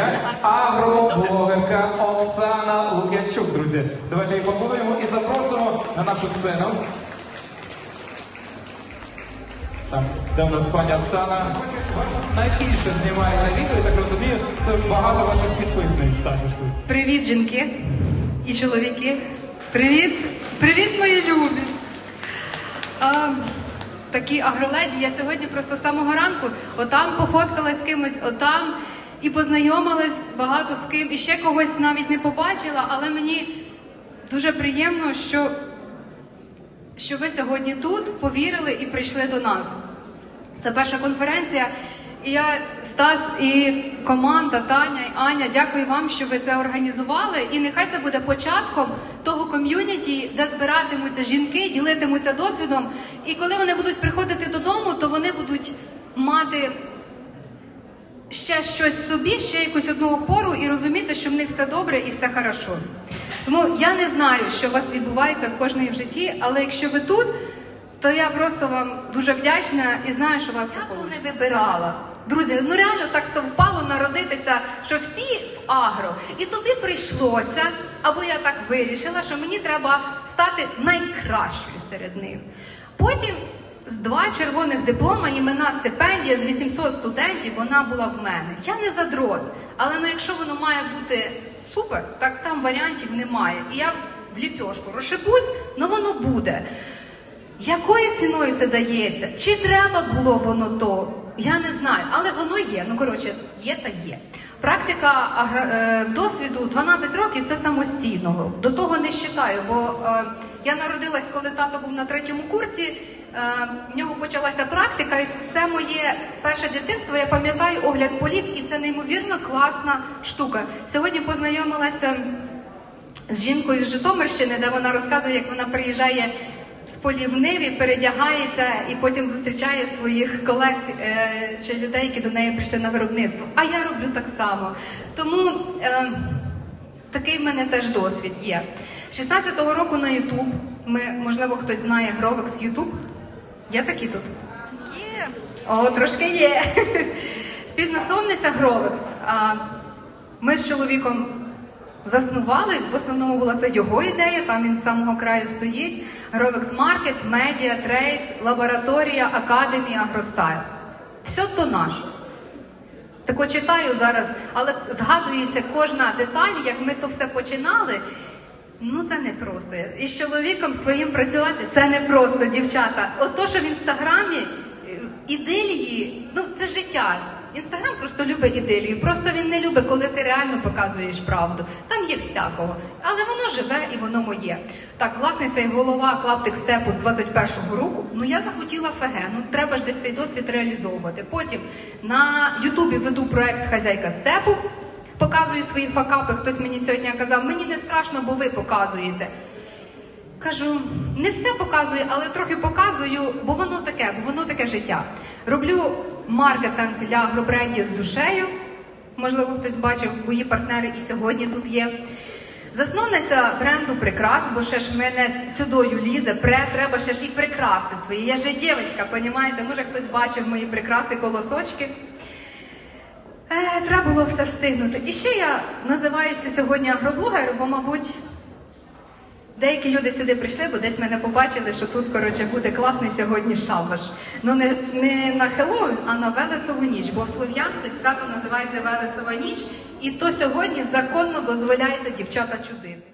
компанія агроблогерка Оксана Лук'янчук, друзі. Давайте її поплодуємо і запросимо на нашу сцену. Так, де у нас пані Оксана? Вас найбільше знімає на відео, я так розумію, це багато ваших підписниць також тут. Привіт, жінки і чоловіки. Привіт, привіт, мої любі. А, такі агроледі. Я сьогодні просто з самого ранку отам пофоткалась з кимось, отам і познайомилась багато з ким. І ще когось навіть не побачила, але мені дуже приємно, що, що ви сьогодні тут повірили і прийшли до нас. Це перша конференція. І я, Стас і команда Таня і Аня, дякую вам, що ви це організували. І нехай це буде початком того ком'юніті, де збиратимуться жінки, ділитимуться досвідом. І коли вони будуть приходити додому, то вони будуть мати ще щось в собі, ще якусь одну опору і розуміти, що в них все добре і все хорошо. Тому я не знаю, що у вас відбувається в кожної в житті, але якщо ви тут, то я просто вам дуже вдячна і знаю, що вас я того не вибирала. Друзі, ну реально так совпало народитися, що всі в агро. І тобі прийшлося, або я так вирішила, що мені треба стати найкращою серед них. Потім два червоних диплома, імена стипендія з 800 студентів, вона була в мене. Я не задрот, але ну якщо воно має бути супер, так там варіантів немає. І я в ліпьошку розшибусь, ну воно буде. Якою ціною це дається? Чи треба було воно то? Я не знаю, але воно є. Ну коротше, є та є. Практика е, досвіду 12 років це самостійного. До того не вважаю, бо е, я народилась, коли тато був на третьому курсі. Е, в нього почалася практика, і все моє перше дитинство. Я пам'ятаю огляд полів, і це неймовірно класна штука. Сьогодні познайомилася з жінкою з Житомирщини, де вона розказує, як вона приїжджає з полів Ниві, передягається і потім зустрічає своїх колег е, чи людей, які до неї прийшли на виробництво. А я роблю так само. Тому е, такий в мене теж досвід є. З 16-го року на Ютуб, ми, можливо, хтось знає Гровекс Ютуб. Є такі тут? Є. О, трошки є. Співзасновниця Гровекс. Ми з чоловіком заснували. В основному була це його ідея, там він з самого краю стоїть. Гровекс Маркет, медіа, трейд, лабораторія, академія, агростайл. Все то наше. Тако читаю зараз, але згадується кожна деталь, як ми то все починали. Ну це не просто. І з чоловіком своїм працювати це не просто, дівчата. Ото, що в інстаграмі е, ідилії, ну це життя. Інстаграм просто любить ідилію. Просто він не любить, коли ти реально показуєш правду. Там є всякого, але воно живе і воно моє. Так, власниця і голова клаптик степу з 21-го року. Ну я захотіла ФГ. Ну треба ж десь цей досвід реалізовувати. Потім на Ютубі веду проект Хазяйка степу. Показую свої факапи. Хтось мені сьогодні казав, мені не страшно, бо ви показуєте. Кажу, не все показую, але трохи показую, бо воно таке, бо воно таке життя. Роблю маркетинг для агробрендів з душею. Можливо, хтось бачив, мої партнери і сьогодні тут є. Засновниця бренду прикрас, бо ще ж мене сюдою лізе, пре, треба ще ж і прикраси свої. Я же дівчинка, понімаєте? Може хтось бачив мої прикраси, колосочки. Е, треба було все встигнути. І ще я називаюся сьогодні агроблогером, бо, мабуть, деякі люди сюди прийшли, бо десь мене побачили, що тут, коротше, буде класний сьогодні шабаш. Ну не, не на Хеллоуін, а на Велесову ніч, бо в Слов'янці свято називається Велесова ніч, і то сьогодні законно дозволяється дівчата чудити.